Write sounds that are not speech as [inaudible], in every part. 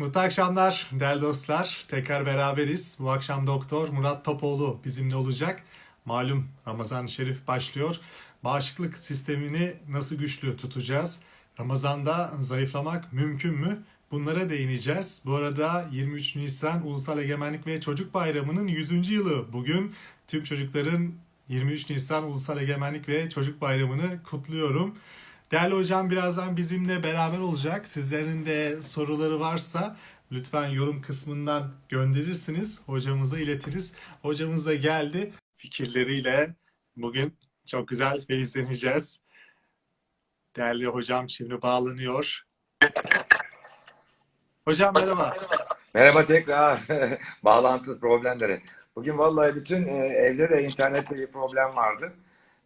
Mutlu akşamlar değerli dostlar. Tekrar beraberiz. Bu akşam Doktor Murat Topoğlu bizimle olacak. Malum Ramazan-ı Şerif başlıyor. Bağışıklık sistemini nasıl güçlü tutacağız? Ramazanda zayıflamak mümkün mü? Bunlara değineceğiz. Bu arada 23 Nisan Ulusal Egemenlik ve Çocuk Bayramı'nın 100. yılı. Bugün tüm çocukların 23 Nisan Ulusal Egemenlik ve Çocuk Bayramı'nı kutluyorum. Değerli hocam birazdan bizimle beraber olacak. Sizlerin de soruları varsa lütfen yorum kısmından gönderirsiniz. Hocamıza iletiriz. Hocamız da geldi. Fikirleriyle bugün çok güzel feyizleneceğiz. Değerli hocam şimdi bağlanıyor. Hocam merhaba. Merhaba tekrar. [laughs] Bağlantı problemleri. Bugün vallahi bütün e, evde de internette bir problem vardı.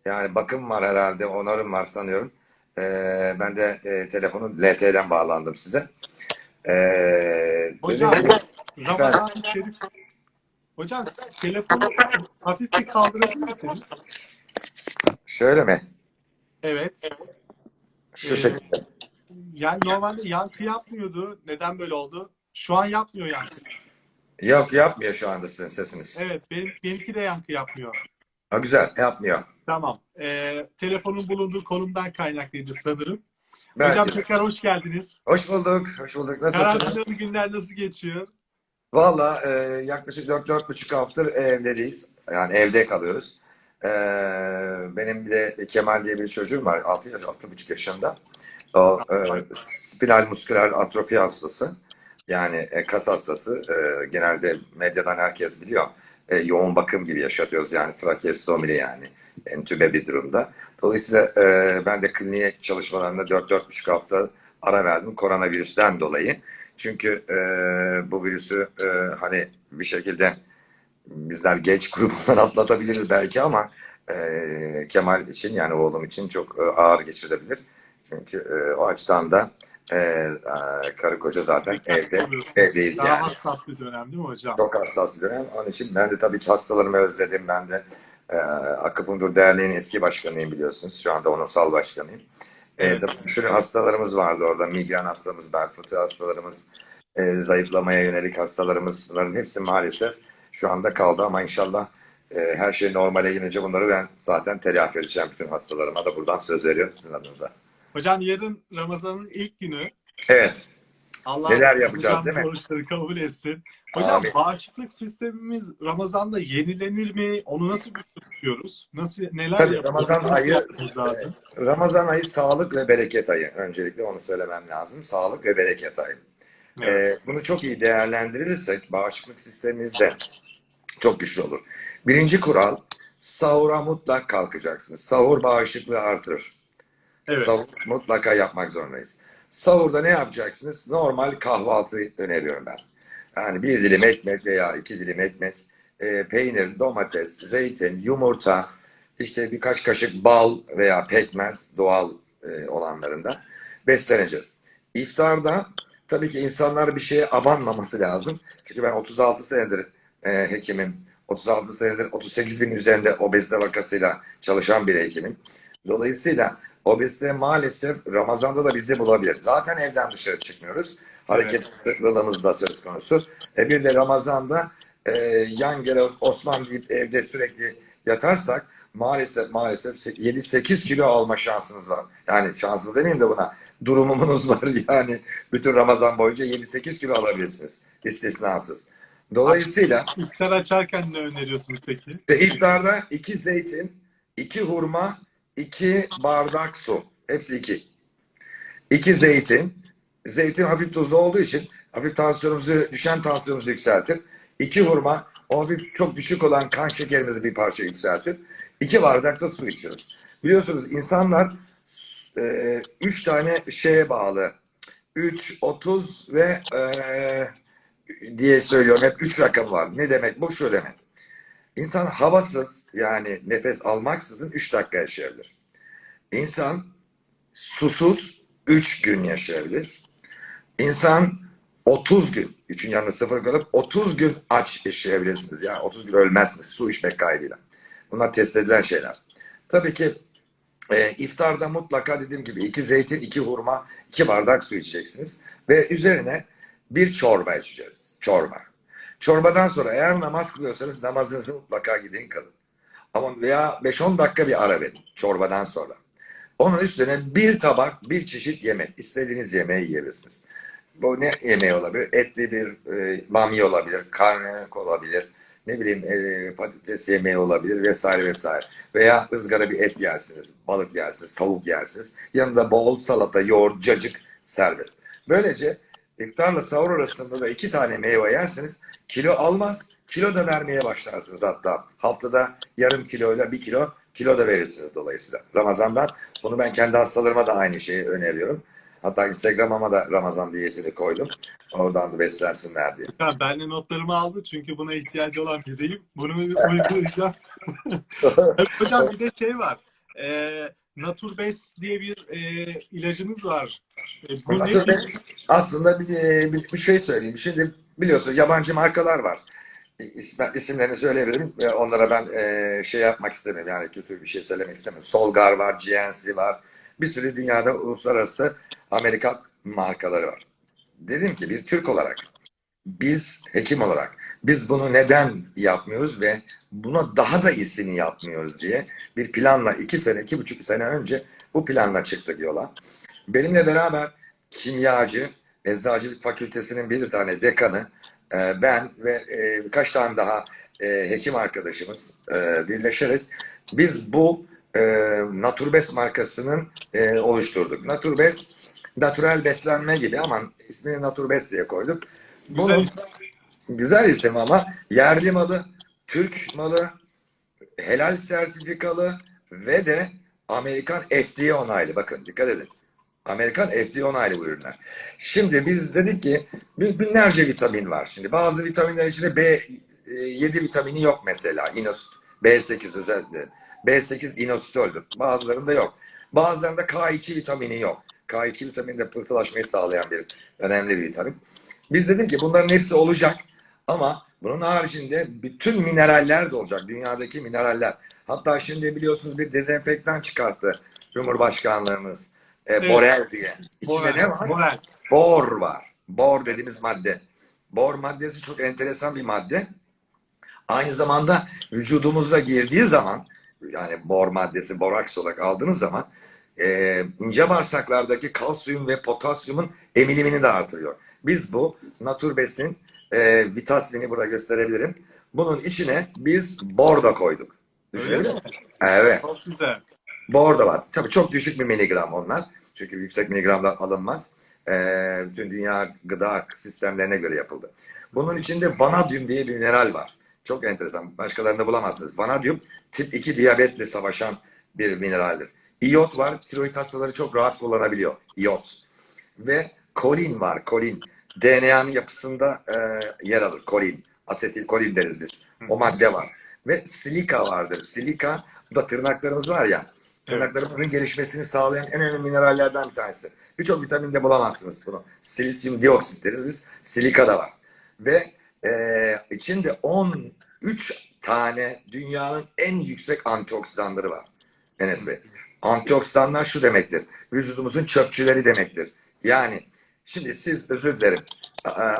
Yani bakım var herhalde, onarım var sanıyorum. E, ben de e, telefonu LTE'den bağlandım size. E, Hocam dedim- Ramazan Şerif. Hocam telefonu hafif bir kaldırabilir misiniz? şöyle mi? Evet. Şu Ee, şekilde. Yani normalde yankı yapmıyordu. Neden böyle oldu? Şu an yapmıyor yankı. Yok yapmıyor şu anda sizin sesiniz. Evet, benim, benimki de yankı yapmıyor. Ha, güzel yapmıyor. Tamam. Ee, telefonun bulunduğu konumdan kaynaklıydı sanırım. Belki. Hocam tekrar hoş geldiniz. Hoş bulduk. Hoş bulduk. Nasılsınız? Karantinalı günler nasıl geçiyor? Valla e, yaklaşık 4-4,5 haftadır evdeyiz. Yani evde kalıyoruz. E, benim bir de Kemal diye bir çocuğum var. 6 yaş, 6,5 yaşında. O e, spinal musküler atrofi hastası. Yani e, kas hastası. E, genelde medyadan herkes biliyor. E, yoğun bakım gibi yaşatıyoruz yani trakeostomili yani. Entübe bir durumda. Dolayısıyla e, ben de kliniğe çalışmalarında 4-4,5 hafta ara verdim koronavirüsten dolayı. Çünkü e, bu virüsü e, hani bir şekilde bizler genç [laughs] grubundan atlatabiliriz belki ama e, Kemal için yani oğlum için çok e, ağır geçirebilir. Çünkü e, o açıdan da e, e, karı koca zaten evde evdeyiz Daha yani. hassas bir dönem değil mi hocam? Çok hassas bir dönem. Onun için ben de tabii ki hastalarımı özledim. Ben de e, Akupunktur Derneği'nin eski başkanıyım biliyorsunuz. Şu anda onursal başkanıyım. E, Evet. sürü hastalarımız vardı orada. Migren hastamız, bel fıtığı hastalarımız, e, zayıflamaya yönelik hastalarımız. Bunların hepsi maalesef şu anda kaldı ama inşallah e, her şey normale gelince bunları ben zaten telafi edeceğim bütün hastalarıma da buradan söz veriyorum sizin adınıza. Hocam yarın Ramazan'ın ilk günü. Evet. Allah Neler yapacağız, değil mi? sonuçları kabul etsin. Hocam Amin. bağışıklık sistemimiz Ramazan'da yenilenir mi? Onu nasıl tutuyoruz? Nasıl neler Tabii, yapıyoruz? Ramazan ayı- lazım? Ramazan ayı sağlık ve bereket ayı. Öncelikle onu söylemem lazım. Sağlık ve bereket ayı. Evet. Ee, bunu çok iyi değerlendirirsek bağışıklık sistemimiz de çok güçlü olur. Birinci kural sahura mutlak kalkacaksınız. Sahur bağışıklığı artırır. Evet. Sahur mutlaka yapmak zorundayız. Sahurda ne yapacaksınız? Normal kahvaltı öneriyorum ben. Yani bir dilim ekmek veya iki dilim ekmek, e, peynir, domates, zeytin, yumurta, işte birkaç kaşık bal veya pekmez doğal e, olanlarında besleneceğiz. İftarda tabii ki insanlar bir şeye abanmaması lazım. Çünkü ben 36 senedir e, hekimim. 36 senedir 38 bin üzerinde obezite vakasıyla çalışan bir hekimim. Dolayısıyla obezite maalesef Ramazan'da da bizi bulabilir. Zaten evden dışarı çıkmıyoruz. Hareket sıklığımız da söz konusu. E bir de Ramazan'da e, yan gele Osman deyip evde sürekli yatarsak maalesef maalesef 7-8 kilo alma şansınız var. Yani şanssız demeyeyim de buna. Durumunuz [laughs] var yani. Bütün Ramazan boyunca 7-8 kilo alabilirsiniz. İstisnasız. Dolayısıyla İftar açarken ne öneriyorsunuz peki? ve iftarda iki zeytin, iki hurma, iki bardak su. Hepsi iki. İki zeytin. Zeytin hafif tuzlu olduğu için hafif tansiyonumuzu, düşen tansiyonumuzu yükseltir. İki hurma, o hafif çok düşük olan kan şekerimizi bir parça yükseltir. İki bardak da su içiyoruz. Biliyorsunuz insanlar e, üç tane şeye bağlı. 3, 30 ve e, diye söylüyorum. Hep üç rakam var. Ne demek bu? Şu demek. İnsan havasız yani nefes almaksızın 3 dakika yaşayabilir. İnsan susuz 3 gün yaşayabilir. İnsan 30 gün, 3'ün yanına sıfır kalıp 30 gün aç yaşayabilirsiniz. Yani 30 gün ölmezsiniz su içmek kaydıyla. Bunlar test edilen şeyler. Tabii ki e, iftarda mutlaka dediğim gibi iki zeytin, iki hurma, iki bardak su içeceksiniz. Ve üzerine bir çorba içeceğiz. Çorba. Çorbadan sonra eğer namaz kılıyorsanız namazınızı mutlaka gidin kılın. Ama veya 5-10 dakika bir ara verin çorbadan sonra. Onun üstüne bir tabak, bir çeşit yemek. istediğiniz yemeği yiyebilirsiniz. Bu ne yemeği olabilir? Etli bir e, bamya olabilir, karnıyarık olabilir, ne bileyim e, patates yemeği olabilir vesaire vesaire. Veya ızgara bir et yersiniz, balık yersiniz, tavuk yersiniz. Yanında bol salata, yoğurt, cacık serbest. Böylece iftarla sahur arasında da iki tane meyve yersiniz. Kilo almaz, kilo da vermeye başlarsınız hatta. Haftada yarım kiloyla bir kilo, kilo da verirsiniz dolayısıyla. Ramazan'dan bunu ben kendi hastalarıma da aynı şeyi öneriyorum. Hatta Instagram'ıma da Ramazan diyetini koydum. Oradan da beslensinler diye. Ya ben de notlarımı aldım çünkü buna ihtiyacı olan biriyim. Bunu uygulayacağım. [laughs] Hocam bir de şey var. E, Naturbest diye bir e, ilacınız var. E, bu ne? ben aslında bir, bir, bir şey söyleyeyim. Şimdi biliyorsun yabancı markalar var. İsim, isimlerini söyleyebilirim. Onlara ben e, şey yapmak istemiyorum. Yani kötü bir şey söylemek istemiyorum. Solgar var, GNC var. Bir sürü dünyada uluslararası Amerikan markaları var. Dedim ki bir Türk olarak biz hekim olarak biz bunu neden yapmıyoruz ve buna daha da iyisini yapmıyoruz diye bir planla iki sene, iki buçuk sene önce bu planla çıktık yola. Benimle beraber kimyacı, eczacılık fakültesinin bir tane dekanı, e, ben ve e, birkaç tane daha e, hekim arkadaşımız e, birleşerek biz bu e, Naturbes markasının e, oluşturduk. Naturbes, natürel beslenme gibi ama ismini Naturbes diye koyduk. Güzel Bunun- Güzel isim ama yerli malı, Türk malı, helal sertifikalı ve de Amerikan FDA onaylı. Bakın dikkat edin. Amerikan FDA onaylı bu ürünler. Şimdi biz dedik ki bin- binlerce vitamin var. Şimdi bazı vitaminler içinde B7 vitamini yok mesela. Inos, B8 özellikle. B8 inostoldür. Bazılarında yok. Bazılarında K2 vitamini yok. K2 vitamini de pıhtılaşmayı sağlayan bir önemli bir vitamin. Biz dedik ki bunların hepsi olacak ama bunun haricinde bütün mineraller de olacak. Dünyadaki mineraller. Hatta şimdi biliyorsunuz bir dezenfektan çıkarttı Cumhurbaşkanlığımız. E, Evet. Borel diye. İçinde Moral, ne var? moral. Bor var. Bor dediğimiz madde. Bor maddesi çok enteresan bir madde. Aynı zamanda vücudumuza girdiği zaman yani bor maddesi boraks olarak aldığınız zaman e, ince bağırsaklardaki kalsiyum ve potasyumun emilimini de artırıyor. Biz bu Naturbes'in e, vitasini burada gösterebilirim. Bunun içine biz bor da koyduk. Öyle mi? Evet. Çok güzel. Bor da var. Tabii çok düşük bir miligram onlar. Çünkü yüksek miligramda alınmaz. Ee, bütün dünya gıda sistemlerine göre yapıldı. Bunun içinde vanadyum diye bir mineral var. Çok enteresan. Başkalarında bulamazsınız. Vanadyum tip 2 diyabetle savaşan bir mineraldir. İyot var. Tiroid hastaları çok rahat kullanabiliyor. İyot. Ve kolin var. Kolin. DNA'nın yapısında e, yer alır. Kolin. Asetil kolin deriz biz. O madde var. Ve silika vardır. Silika bu da tırnaklarımız var ya. Tırnaklarımızın gelişmesini sağlayan en önemli minerallerden bir tanesi. Birçok vitaminde bulamazsınız bunu. Silisyum dioksit deriz biz. Silika da var. Ve e, içinde 13 tane dünyanın en yüksek antioksidanları var. Enes Bey. Antioksidanlar şu demektir. Vücudumuzun çöpçüleri demektir. Yani şimdi siz özür dilerim.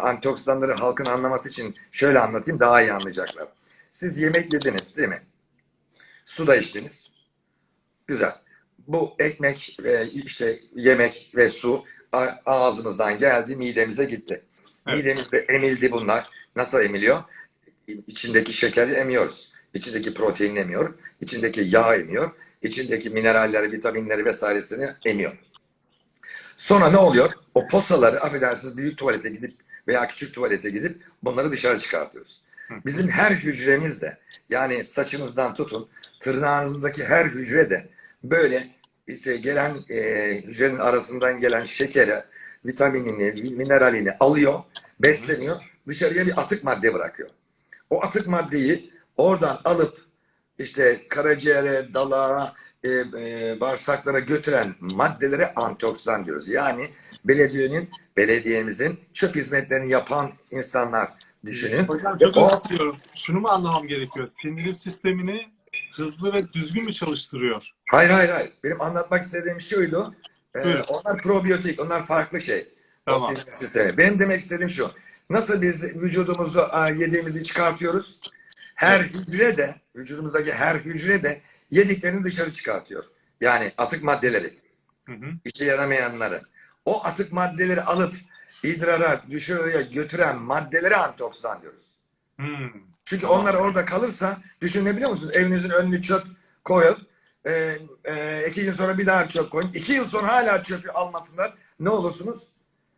Antioksidanları halkın anlaması için şöyle anlatayım daha iyi anlayacaklar. Siz yemek yediniz değil mi? Su da içtiniz. Güzel. Bu ekmek ve işte yemek ve su ağzımızdan geldi, midemize gitti. Evet. Midemizde emildi bunlar. Nasıl emiliyor? İçindeki şekeri emiyoruz. İçindeki protein emiyor. içindeki yağ emiyor. içindeki mineralleri, vitaminleri vesairesini emiyor. Sonra ne oluyor? O posaları affedersiniz büyük tuvalete gidip veya küçük tuvalete gidip bunları dışarı çıkartıyoruz. Bizim her hücremizde yani saçınızdan tutun tırnağınızdaki her hücre de böyle işte gelen e, hücrenin arasından gelen şekeri, vitaminini, mineralini alıyor, besleniyor, dışarıya bir atık madde bırakıyor. O atık maddeyi oradan alıp işte karaciğere, dalağa, e, e, bağırsaklara götüren maddelere antioksidan diyoruz. Yani belediyenin, belediyemizin çöp hizmetlerini yapan insanlar düşünün. Hocam çok özür diliyorum. Şunu mu anlamam gerekiyor? Sindirim sistemini hızlı ve düzgün mü çalıştırıyor? Hayır hayır hayır. Benim anlatmak istediğim şuydu. Ee, Buyurun. onlar probiyotik, onlar farklı şey. Tamam. O sindirim sistemi. Benim demek istediğim şu. Nasıl biz vücudumuzu a, yediğimizi çıkartıyoruz? Her hücre de, vücudumuzdaki her hücre de yediklerini dışarı çıkartıyor. Yani atık maddeleri, Hı hı. işe yaramayanları. O atık maddeleri alıp idrara, dışarıya götüren maddelere antioksidan diyoruz. Hmm. Çünkü onlar orada kalırsa düşünebiliyor musunuz? Evinizin önüne çöp koyup e, e, iki gün sonra bir daha çöp koyun. İki yıl sonra hala çöpü almasınlar. Ne olursunuz?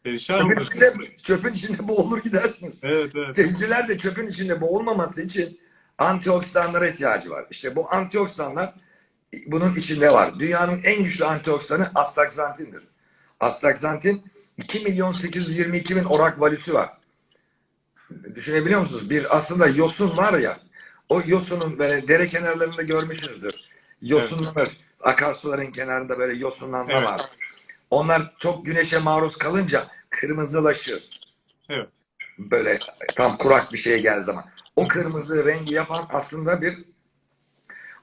Perişan Çöpün olur. içinde, çöpün içinde boğulur gidersiniz. Evet evet. Temizciler de çöpün içinde boğulmaması için antioksidanlara ihtiyacı var. İşte bu antioksidanlar bunun içinde var. Dünyanın en güçlü antioksidanı astaxantindir. Astaxantin 2 milyon 822 bin orak valüsü var. Düşünebiliyor musunuz? Bir aslında yosun var ya o yosunun böyle dere kenarlarında görmüşsünüzdür. Yosunlanır. Akarsuların kenarında böyle yosunlanma Evet. var. Onlar çok güneşe maruz kalınca kırmızılaşır Evet. böyle tam kurak bir şeye geldiği zaman. O kırmızı rengi yapan aslında bir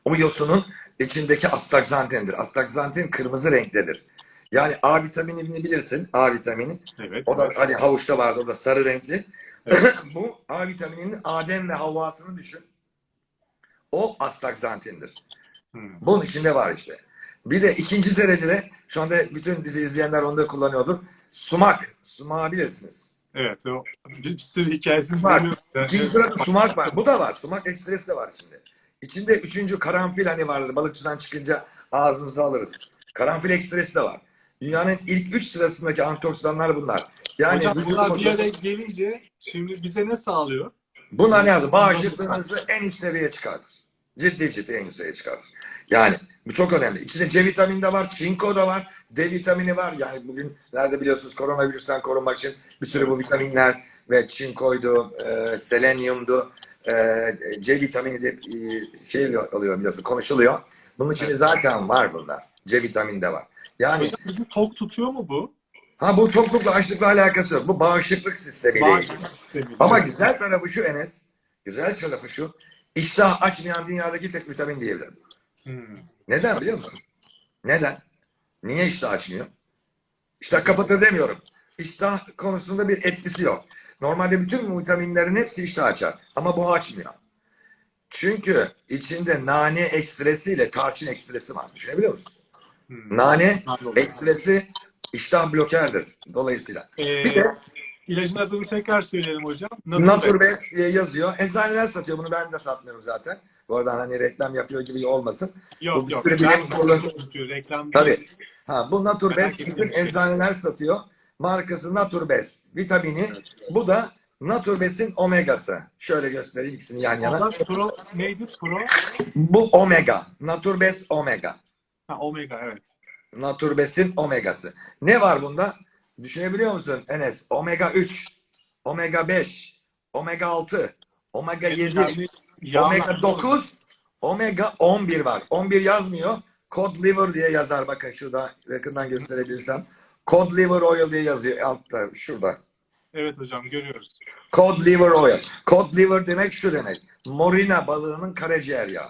o yosunun içindeki astaxantindir. Astaxantin kırmızı renktedir. Yani A vitaminini bilirsin. A vitamini. Evet. O da hani havuçta vardı. O da sarı renkli. [laughs] Bu A vitamininin Adem ve Havva'sını düşün. O astaxantindir. Hmm. Bunun içinde var işte. Bir de ikinci derecede şu anda bütün bizi izleyenler onu da kullanıyordur. Sumak. Sumağı bilirsiniz. Evet. O bir sürü hikayesini Var. biliyorum. İkinci sırada sumak var. Bu da var. Sumak ekstresi de var içinde. İçinde üçüncü karanfil hani vardır. Balıkçıdan çıkınca ağzımıza alırız. Karanfil ekstresi de var. Dünyanın ilk üç sırasındaki antioksidanlar bunlar. Yani Hocam bunlar bir araya gelince şimdi bize ne sağlıyor? bunlar ne yazıyor? Bağışıklığınızı en üst seviyeye çıkartır. Ciddi ciddi en üst seviyeye çıkartır. Yani bu çok önemli. İçinde C vitamini de var, çinko da var, D vitamini var. Yani bugün nerede biliyorsunuz koronavirüsten korunmak için bir sürü bu vitaminler ve çinkoydu, e, selenyumdu, e, C vitamini de e, şey alıyor biliyorsun konuşuluyor. Bunun içinde zaten var bunlar. C vitamini de var. Yani Hocam bizi tok tutuyor mu bu? ha bu toklukla açlıkla alakası yok. Bu bağışıklık sistemiyle ilgili. Bağışıklık sistemi. Ama güzel tarafı şu Enes. Güzel tarafı şu. İştah açmayan dünyadaki tek vitamin diyebilirim. Hmm. Neden biliyor musun? Neden? Niye iştah açmıyor? İştah kapatır demiyorum. İştah konusunda bir etkisi yok. Normalde bütün vitaminlerin hepsi iştah açar. Ama bu açmıyor. Çünkü içinde nane ekstresiyle tarçın ekstresi var. Düşünebiliyor musun? Hmm. Nane ekstresi iştah blokerdir. Dolayısıyla. Ee, Bir de ilacın adını tekrar söyleyelim hocam. Naturbest diye yazıyor. Eczaneler satıyor. Bunu ben de satmıyorum zaten. Bu arada hani reklam yapıyor gibi olmasın. Yok Bu yok. bilim kurulu-. Reklam Tabii. Ha, bu ettiğim bizim şey. eczaneler satıyor. Markası Naturbest. Vitamini. Bu da Naturbest'in omegası. Şöyle göstereyim ikisini yan yana. Pro neydi? Pro? Bu omega. Naturbest omega. Ha, omega evet. Naturbest'in omegası. Ne var bunda? Düşünebiliyor musun Enes? Omega 3, omega 5, omega 6, omega 7, Yani yağlar- omega 9, omega 11 var. 11 yazmıyor. Cod liver diye yazar. Bakın şurada yakından gösterebilirsem. Cod liver oil diye yazıyor altta şurada. Evet hocam görüyoruz. Cod liver oil. Cod liver demek şu demek. Morina balığının karaciğer yağı.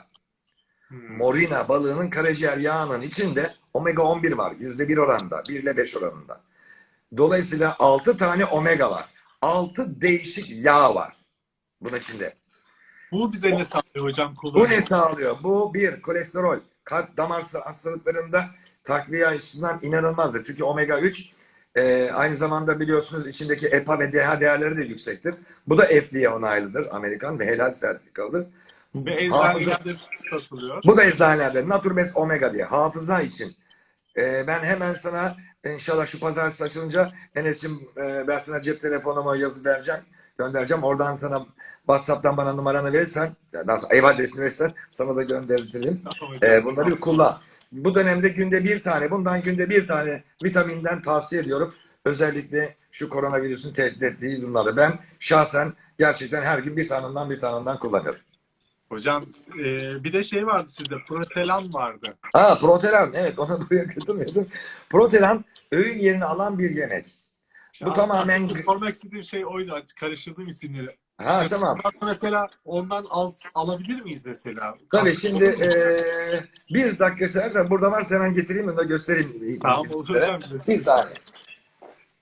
Hmm. Morina balığının karaciğer yağının içinde omega 11 var. %1 oranında. 1 ile 5 oranında. Dolayısıyla 6 tane omega var. 6 değişik yağ var. Bunun içinde. Bu bize ne sağlıyor hocam? Bu ne sağlıyor? Bu bir kolesterol. Kalp damar hastalıklarında takviye açısından inanılmazdır. Çünkü omega 3 e, aynı zamanda biliyorsunuz içindeki EPA ve DHA değerleri de yüksektir. Bu da FDA onaylıdır. Amerikan ve helal sertifikalıdır. Hafıza- eczanelerde satılıyor. Bu da eczanelerde Naturbest Omega diye hafıza için. Ee, ben hemen sana inşallah şu pazartesi açılınca Enes'cim e, ben sana cep telefonumu yazı vereceğim. Göndereceğim. Oradan sana WhatsApp'tan bana numaranı verirsen, ya daha sonra ev adresini verirsen sana da gönderirim. Tamam. Ee, bunları kullan. Bu dönemde günde bir tane, bundan günde bir tane vitaminden tavsiye ediyorum. Özellikle şu koronavirüsün tehdit ettiği durumlarda. Ben şahsen gerçekten her gün bir tanından bir tanından kullanıyorum. Hocam e, bir de şey vardı sizde. Protelan vardı. Ha protelan evet onu [laughs] buraya götürmüyordum. Protelan öğün yerini alan bir yemek. İşte Bu tamamen- sormak istediğim şey oydu. Karıştırdım isimleri. Ha İşte tamam. Mesela ondan al, alabilir miyiz mesela? Tabii şimdi eee, bir dakika istersen burada varsa hemen getireyim onu da göstereyim. Tamam olur hocam. Bir saniye.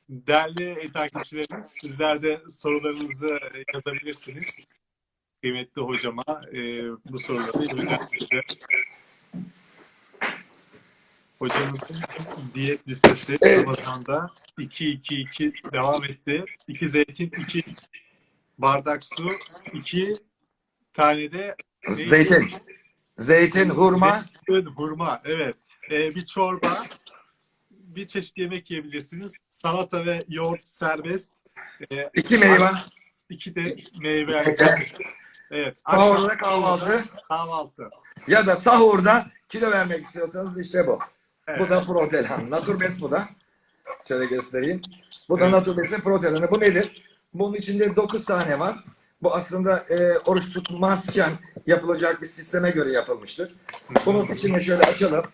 Değerli takipçilerimiz, sizler de sorularınızı e, yazabilirsiniz. Kıymetli hocama e, bu soruları yönlendireceğim. Hocamızın diyet listesi Evet. Ramazan'da 2-2-2 devam etti. 2 zeytin, 2 bardak su, 2 tane de neydi? Zeytin. Zeytin, hurma. Zeytin, hurma, evet. Ee, bir çorba, bir çeşit yemek yiyebilirsiniz. Salata ve yoğurt serbest. Ee, iki meyve. iki de meyve. Evet. Sahurda kahvaltı. Kahvaltı. Ya da sahurda kilo vermek istiyorsanız işte bu. Evet. Bu da protein. Naturbest bu da. Şöyle göstereyim. Bu da Evet. Naturbest'in proteini. Bu nedir? Bunun içinde 9 tane var. Bu aslında e, oruç tutmazken yapılacak bir sisteme göre yapılmıştır. Bunun içini şöyle açalım.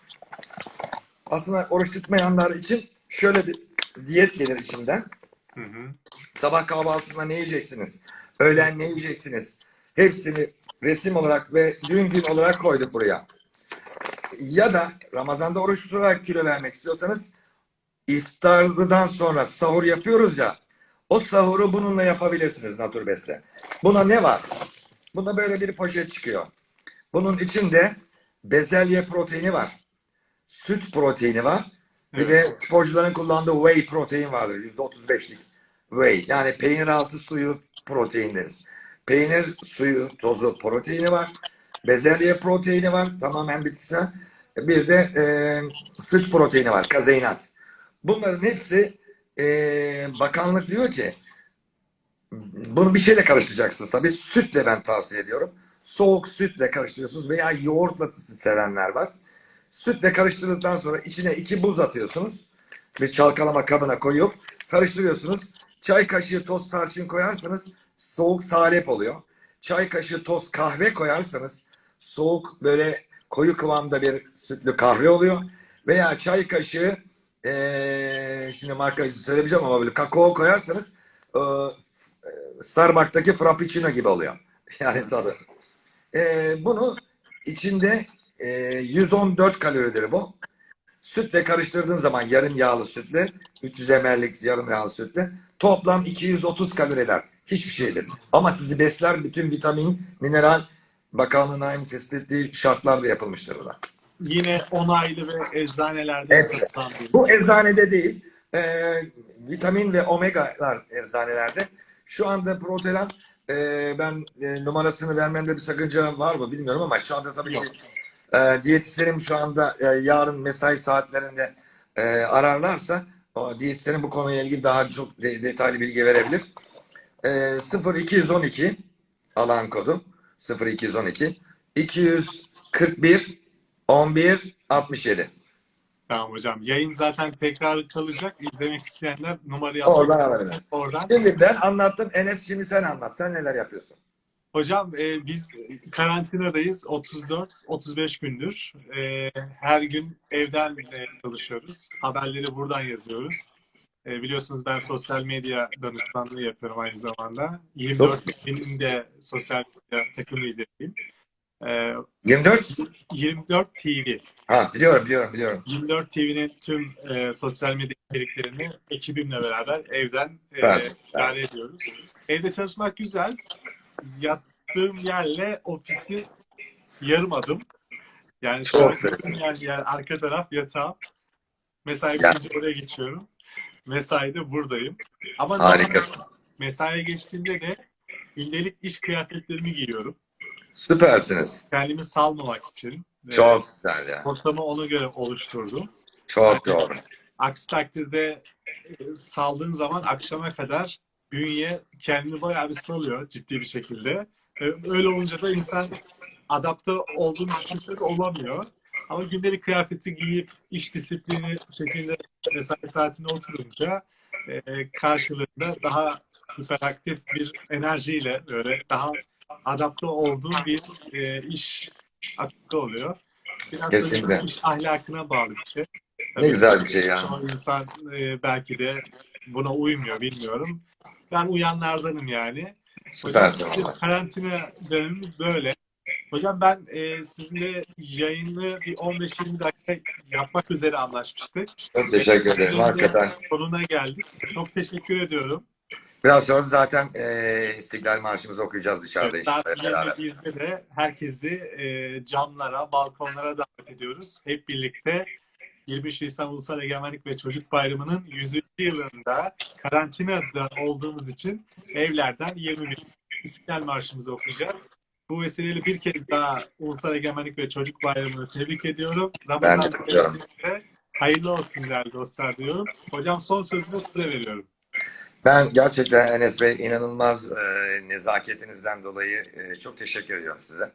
Aslında oruç tutmayanlar için şöyle bir diyet gelir içinden. Hı hı. Sabah kahvaltısında ne yiyeceksiniz? Öğlen ne yiyeceksiniz? Hepsini resim olarak ve gün gün olarak koyduk buraya. Ya da Ramazan'da oruç tutarak kilo vermek istiyorsanız iftardan sonra sahur yapıyoruz ya o sahuru bununla yapabilirsiniz Naturbest'te. Buna ne var? Buna böyle bir poşet çıkıyor. Bunun içinde bezelye proteini var. Süt proteini var. Bir de sporcuların kullandığı whey protein vardır. %35'lik whey. Yani peynir altı suyu protein deriz. Peynir suyu tozu proteini var. Bezelye proteini var. Tamamen bitkisel. Bir de e, süt proteini var. Kazeinat. Bunların hepsi e, bakanlık diyor ki bunu bir şeyle karıştıracaksınız tabii. Sütle ben tavsiye ediyorum. Soğuk sütle karıştırıyorsunuz veya yoğurtla sevenler var. Sütle karıştırdıktan sonra içine iki buz atıyorsunuz. Bir çalkalama kabına koyup karıştırıyorsunuz. Çay kaşığı toz tarçın koyarsanız soğuk salep oluyor. Çay kaşığı toz kahve koyarsanız soğuk böyle koyu kıvamda bir sütlü kahve oluyor. Veya çay kaşığı eee şimdi marka söylemeyeceğim ama böyle kakao koyarsanız eee, Starbucks'taki Frappuccino gibi oluyor. [laughs] Yani tadı. Eee, bunu içinde eee, 114 kaloridir bu. Sütle karıştırdığın zaman yarım yağlı sütle 300 ml'lik yarım yağlı sütle toplam 230 kaloriler. Hiçbir şeydir. Ama sizi besler bütün vitamin, mineral bakanlığın aynı tespit ettiği şartlarda yapılmıştır bu da. Yine onaylı ve eczanelerde Evet. satılan bir Bu eczanede değil. Eee, vitamin ve omegalar eczanelerde. Şu anda protein eee, ben eee, numarasını vermemde bir sakınca var mı bilmiyorum ama şu anda tabii Yok. ki eee diyetisyenim şu anda eee, yarın mesai saatlerinde eee, ararlarsa o diyetisyenim bu konuyla ilgili daha çok de- detaylı bilgi verebilir. Eee 0212 alan kodu 0212 241 11 67 Tamam hocam. Yayın zaten tekrar kalacak. İzlemek isteyenler numarayı Oradan alabilir. Oradan. Şimdi ben anlattım. Enes şimdi sen anlat. Sen neler yapıyorsun? Hocam e, biz karantinadayız 34-35 gündür. E, her gün evden e, çalışıyoruz. Haberleri buradan yazıyoruz. E, biliyorsunuz ben sosyal medya danışmanlığı yapıyorum aynı zamanda. 24 benim de sosyal medya takım lideriyim. E, 24? 24 TV. Ha biliyorum biliyorum biliyorum. 24 TV'nin tüm e, sosyal medya içeriklerini ekibimle beraber evden e, idare ediyoruz. Evde çalışmak güzel. Yattığım yerle ofisi yarım adım. Yani şu an yer, yer arka taraf yatağım. Mesai bitince oraya geçiyorum. Mesaide buradayım. Ama Harikasın. mesaiye geçtiğimde de gündelik iş kıyafetlerimi giyiyorum. Süpersiniz. Kendimi salmamak için. E, Çok güzel ya. Ortamı ona göre oluşturdum. Çok doğru. Aksi takdirde e, saldığın zaman akşama kadar bünye kendini bayağı bir salıyor ciddi bir şekilde. E, Öyle olunca da insan adapte olduğunu düşünce de olamıyor. Ama gündelik kıyafeti giyip iş disiplini şekilde mesai saatine oturunca e, karşılığında daha hiperaktif bir enerjiyle böyle daha adapte olduğu bir e, iş aklı oluyor. Biraz Kesinlikle. iş ahlakına bağlı bir şey. Ne güzel bir şey ya. Çoğu insan e, belki de buna uymuyor bilmiyorum. Ben uyanlardanım yani. Süpersin. Karantina dönemimiz böyle. Hocam ben e, sizinle yayını bir 15-20 dakika yapmak üzere anlaşmıştık. Çok teşekkür ederim. Hakikaten. Sonuna geldik. Çok teşekkür ediyorum. Biraz sonra zaten e, İstiklal Marşımızı okuyacağız dışarıda Evet, saat beraber. 21'de de herkesi e, camlara, balkonlara davet ediyoruz. Hep birlikte 23 Nisan Ulusal Egemenlik ve Çocuk Bayramı'nın 100. yılında karantinada olduğumuz için evlerden 21 İstiklal Marşımızı okuyacağız. Bu vesileyle bir kez daha Ulusal Egemenlik ve Çocuk Bayramı'nı tebrik ediyorum. Ben de Ramazan kutluyorum. bayramı hayırlı olsun değerli dostlar diyorum. Hocam son sözünü size veriyorum. Ben gerçekten Enes Bey inanılmaz e, nezaketinizden dolayı e, çok teşekkür ediyorum size.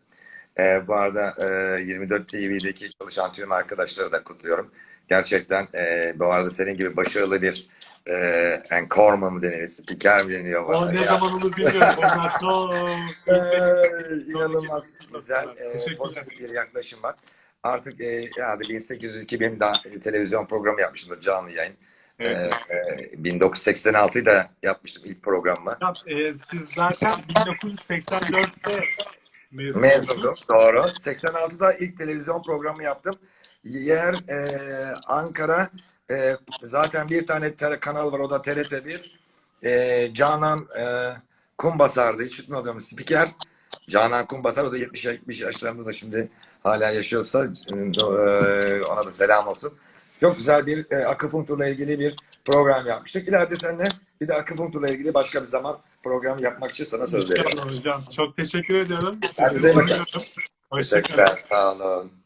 E, bu arada e, 24 TV'deki çalışan tüm arkadaşları da kutluyorum. Gerçekten e, bu arada senin gibi başarılı bir e, anchorman mı deniyor, spiker mi deniyor? O ne Ya, zaman olur bilmiyorum. Onlar [laughs] çok e, inanılmaz güzel, e, Teşekkürler. pozitif bir yaklaşım var. Artık e, yani 1800-2000 daha televizyon programı yapmışımdır canlı yayın. Evet. E, e, 1986'yı da yapmıştım ilk programımı. Hocam, e, siz zaten 1984'te mezun Mezundum, oldunuz. doğru. 86'da ilk televizyon programı yaptım. Yer e, Ankara. E, zaten bir tane tele, kanal var, o da TRT1. E, Canan e, Kumbasar'dı, hiç unutmadığım spiker. Canan Kumbasar, o da 70 yaşlarında da şimdi hala yaşıyorsa e, ona da selam olsun. Çok güzel bir e, akupunkturla ilgili bir program yapmıştık. İleride seninle bir de akupunkturla ilgili başka bir zaman program yapmak için sana söz veriyorum. Hocam. Çok teşekkür ediyorum. Sizi iyi bakın. tanıyorum. Hoşçakalın. Teşekkürler, sağ olun.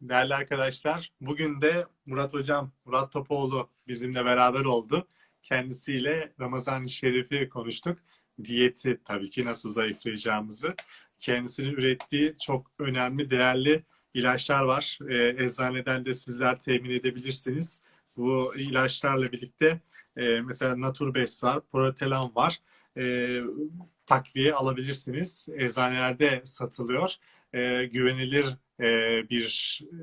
Değerli arkadaşlar, bugün de Murat Hocam, Murat Topoğlu bizimle beraber oldu. Kendisiyle Ramazan-ı Şerif'i konuştuk. Diyeti tabii ki nasıl zayıflayacağımızı. Kendisinin ürettiği çok önemli, değerli ilaçlar var. Ee, eczaneden de sizler temin edebilirsiniz. Bu ilaçlarla birlikte e, mesela Naturbest var, Protelan var. E, takviye alabilirsiniz. Eczanelerde satılıyor. E, güvenilir bir e,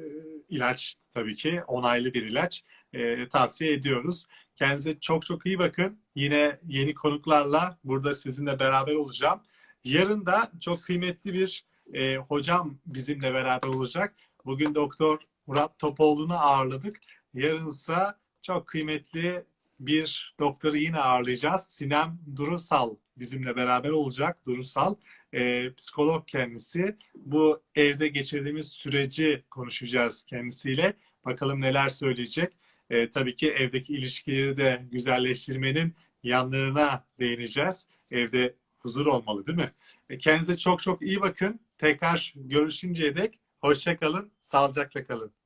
ilaç tabii ki onaylı bir ilaç E, tavsiye ediyoruz. Kendinize çok çok iyi bakın. Yine yeni konuklarla burada sizinle beraber olacağım. Yarın da çok kıymetli bir e, hocam bizimle beraber olacak. Bugün Doktor Murat Topoğlu'nu ağırladık. Yarınsa çok kıymetli bir doktoru yine ağırlayacağız. Sinem Durusal bizimle beraber olacak. Durusal e, psikolog kendisi. Bu evde geçirdiğimiz süreci konuşacağız kendisiyle. Bakalım neler söyleyecek. E, tabii ki evdeki ilişkileri de güzelleştirmenin yanlarına değineceğiz. Evde huzur olmalı değil mi? E, kendinize çok çok iyi bakın. Tekrar görüşünceye dek hoşça kalın, sağlıcakla kalın.